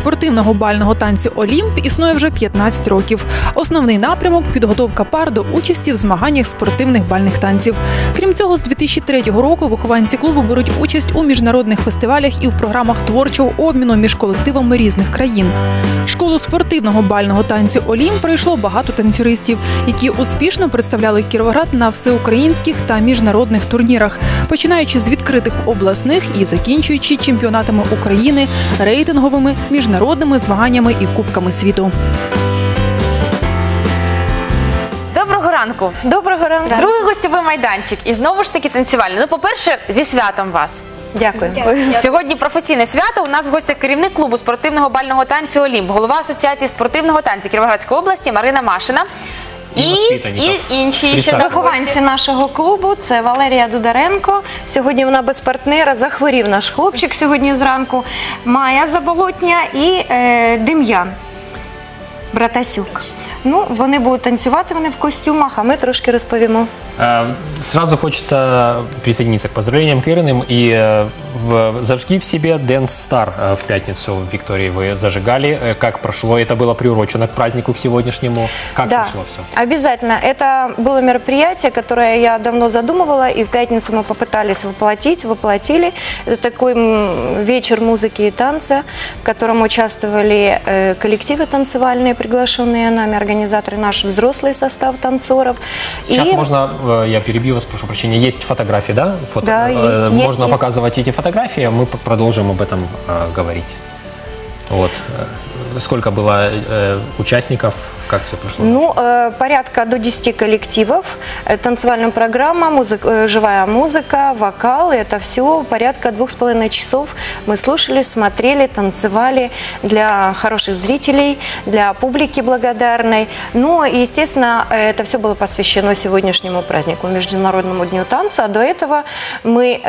спортивного бального танцю Олімп існує вже 15 років. Основний напрямок підготовка пар до участі в змаганнях спортивних бальних танців. Крім цього, з 2003 року вихованці клубу беруть участь у міжнародних фестивалях і в програмах творчого обміну між колективами різних країн. Школу спортивного бального танцю Олімп пройшло багато танцюристів, які успішно представляли Кіровоград на всеукраїнських та міжнародних турнірах, починаючи з відкритих обласних і закінчуючи чемпіонатами України, рейтинговими міжнародними змаганнями і кубками світу. Доброго ранку. Доброго ранку. Другий гостєвий майданчик. І знову ж таки танцювальний. Ну, по-перше, зі святом вас. Дякую. Сьогодні професійне свято. У нас в гостях керівник клубу спортивного бального танцю Олімп, голова асоціації спортивного танцю Кіровоградської області Марина Машина. І І, і інші ще Представте. Вихованці нашого клубу це Валерія Дударенко. Сьогодні вона без партнера. Захворів наш хлопчик сьогодні зранку. Майя Заболотня і е, Дем'ян Братасюк. Ну, вони будуть танцювати вони в костюмах, а ми трошки розповімо. Э, Сразу хочется присоединиться к поздравлениям к и э, в- зажги в себе Dance Star э, в пятницу в Виктории вы зажигали. Э, Как прошло? Это было приурочено к празднику к сегодняшнему. Как да, прошло все? обязательно. Это было мероприятие, которое я давно задумывала, и в пятницу мы попытались воплотить, воплотили. Это такой м, вечер музыки и танца, в котором участвовали э, коллективы танцевальные, приглашенные нами, организаторы, наш взрослый состав танцоров. Сейчас И- можно, э, я перебью вас, прошу прощения, есть фотографии, да? Фото? Да, Э, есть, есть, Можно есть. показывать эти фотографии, мы продолжим об этом э, говорить. Вот. Сколько было участников? Как все прошло? Ну, э, порядка до 10 коллективов, э, танцевальная программа, музык- э, живая музыка, вокал, это все порядка двух с половиной часов мы слушали, смотрели, танцевали для хороших зрителей, для публики благодарной. Ну, и, естественно, это все было посвящено сегодняшнему празднику, Международному дню танца. А до этого мы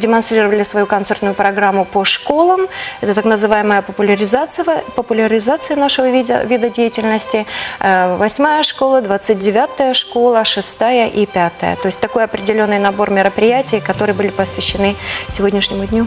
демонстрировали свою концертную программу по школам. Это так называемая популяризация, популяризация нашего вида, вида деятельности. Э, Восьмая школа, 29-я школа, шестая и пятая. То есть такой определенный набор мероприятий, которые были посвящены сегодняшнему дню.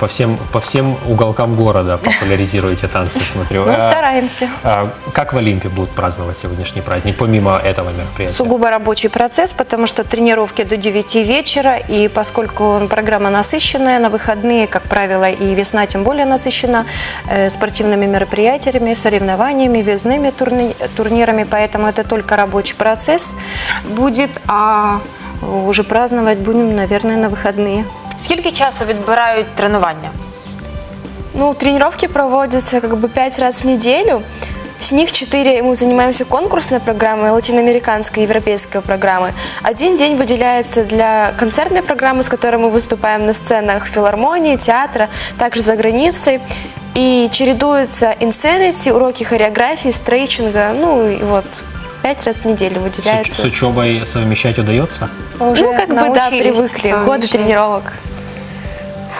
По всем, по всем уголкам города популяризируете танцы, смотрю. Ну, Э, стараемся. А Как в Олимпе будут праздновать сегодняшний праздник, помимо этого мероприятия? Сугубо рабочий процесс, потому что тренировки до 9 вечера, и поскольку программа насыщенная, на выходные, как правило, и весна тем более насыщена э, спортивными мероприятиями, соревнованиями, въездными турни- турнирами, поэтому это только рабочий процесс будет, а уже праздновать будем, наверное, на выходные. Скільки часу відбирають тренування? Ну, тренировки проводятся как бы пять раз в неделю. С них четыре мы занимаемся конкурсной программой, латиноамериканской, европейской программы. Один день выделяется для концертной программы, с которой мы выступаем на сценах филармонии, театра, также за границей. И чередуются инсенити, уроки хореографии, стрейчинга, ну и вот пять раз в неделю С, уч- выделяется. с учебой совмещать удается? Уже ну, как бы, да, научились привыкли, годы совмещать. тренировок.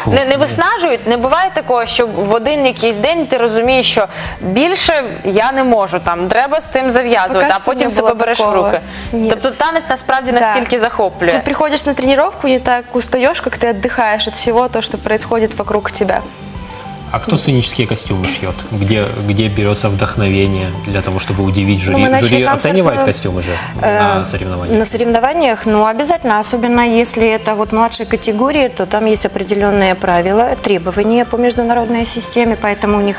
Фу. Не, не виснажують, не буває такого, що в один якийсь день ти розумієш, що більше я не можу, там треба з цим зав'язувати, Поки а що потім не себе було береш в такого. руки. Ні. Тобто танець насправді Да. настільки захоплює. Ты приходишь на тренировку, не так устаешь, как ты отдыхаешь от всего то, что происходит вокруг тебя. А кто сценические костюмы шьет? Где, где берется вдохновение для того, чтобы удивить жюри? Ну, жюри оценивает концертную- костюмы же Э, на соревнованиях? На соревнованиях, ну, обязательно, особенно если это вот младшие категории, то там есть определенные правила, требования по международной системе, поэтому у них,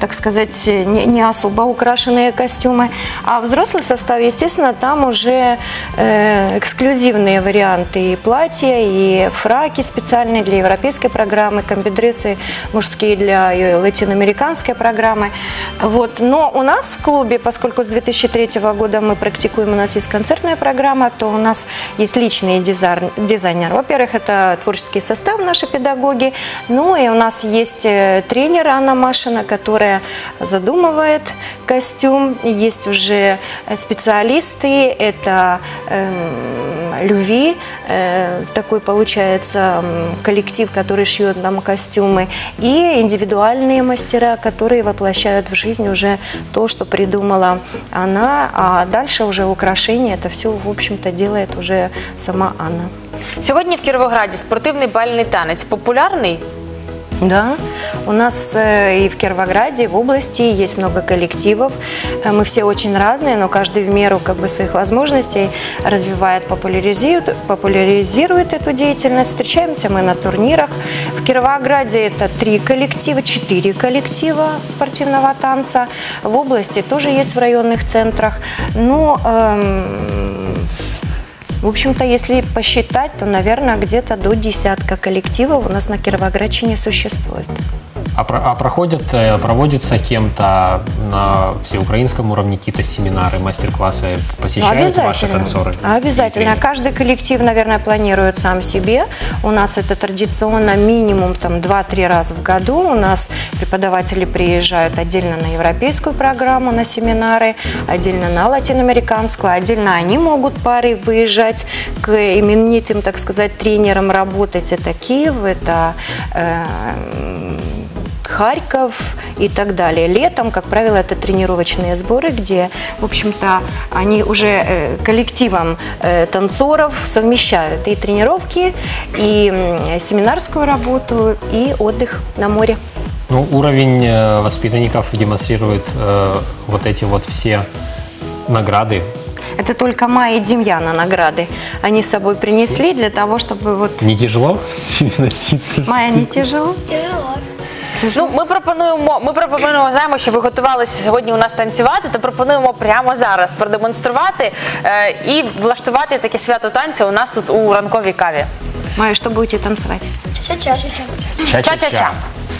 так сказать, не, не особо украшенные костюмы. А взрослый состав, естественно, там уже э, эксклюзивные варианты и платья, и фраки специальные для европейской программы, комбидрессы мужские для э, латиноамериканской программы. Вот. Но у нас в клубе, поскольку с 2003 года мы практикуем, у нас есть концертная программа, то у нас есть дизайн, дизайнер. Во-первых, это творческий состав, наши педагоги. Ну и у нас есть э, тренер Анна Машина, которая задумывает костюм. Есть уже э, специалисты, это эм, Люви, э, такой получается м, коллектив, который шьет нам костюмы, и индивидуальные мастера, которые воплощают в жизнь уже то, что придумала она, а дальше уже украшения, это все, в общем-то, делает уже сама Анна. Сьогодні в Кіровограді спортивний бальний танець популярний. Да, у нас э, и в Кировограде, и в области есть много коллективов. Э, Мы все очень разные, но каждый в меру как бы, своих возможностей развивает, популяризирует, популяризирует эту деятельность. Встречаемся мы на турнирах. В Кировограде это три коллектива, четыре коллектива спортивного танца. В области тоже есть в районных центрах. Но эм, в общем-то, если посчитать, то, наверное, где-то до десятка коллективов у нас на Кировоградчине существует. А, про- а проходят, э, проводятся кем-то на всеукраинском уровне какие-то семинары, мастер-классы, посещают ваши танцоры? Обязательно. Каждый коллектив, наверное, планирует сам себе. У нас это традиционно минимум там 2-3 раза в году. У нас преподаватели приезжают отдельно на европейскую программу, на семинары, отдельно на латиноамериканскую, отдельно они могут пары выезжать к именитым, так сказать, тренерам работать. Это Киев, это э, Харьков и так далее. Летом, как правило, это тренировочные сборы, где, в общем-то, они уже э, коллективом э, танцоров совмещают и тренировки, и семинарскую работу, и отдых на море. Ну, уровень э, воспитанников демонстрирует э, вот эти вот все награды. Это только Майя и Демьяна награды. Они с собой принесли для того, чтобы вот... Не тяжело с ними носиться? Майя, не тяжело? Ну, ми пропонуємо, ми пропонуємо, знаємо, що ви готувалися сьогодні у нас танцювати, то пропонуємо прямо зараз продемонструвати е, і влаштувати таке свято танцю у нас тут у ранковій каві. Майя, что будете танцевать? Ча-ча-ча. Every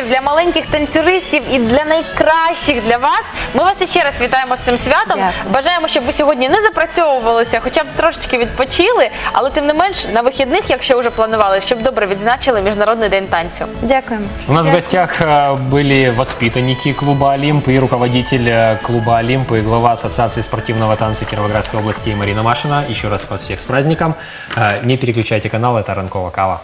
переможців, для маленьких танцюристів і для найкращих для вас. Ми вас іще раз вітаємо з цим святом. Дякую. Бажаємо, щоб ви сьогодні не запрацьовувалися, хоча б трошечки відпочили, але тим не менш на вихідних, якщо вже планували, щоб добре відзначили Міжнародний день танцю. Дякуємо. У нас в гостях э, были воспитанники клуба «Олимп» и руководитель э, клуба «Олимп» и глава Ассоциации спортивного танца Кировоградской области Марина Машина. Еще раз вас всех с праздником. Э, Не переключайте канал, это Ранкова Кава.